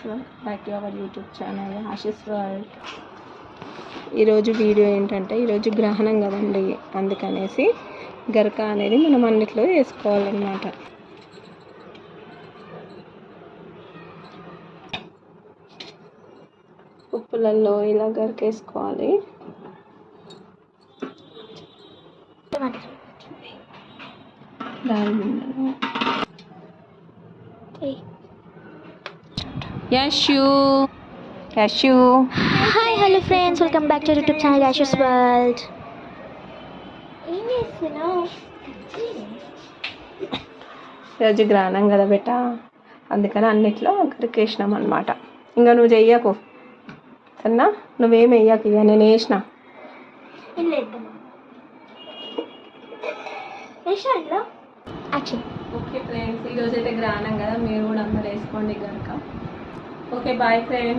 Friends back to our YouTube channel Ashis world ఈరోజు video ఏంటంటే ఈరోజు గ్రహణం కదండి. అందుకనేసి గరక అనేది మనం అన్నిట్లో వేసుకోవాలన్నమాట. ఉప్పులలో ఇలా గరక వేసుకోవాలి దాని Yashu Yashu hi hello friends. Welcome back to YouTube channel Yashas world. ఏం చేస్తున్నావు? ఈరోజు గ్రహణం కదా బెట? అందుకని అన్నిట్లో గరికేసినాం అనమాట ఇంకా నువ్వు చెయ్యకు. సన్నా నువ్వేం వెయ్యకు ఇక నేను వేసిన. ఓకే ఫ్రెండ్స్ ఈరోజు అయితే గ్రహణం కదా. మీరు కూడా అందరు వేసుకోండి కనుక ఓకే బాయ్ ఫ్రెండ్స్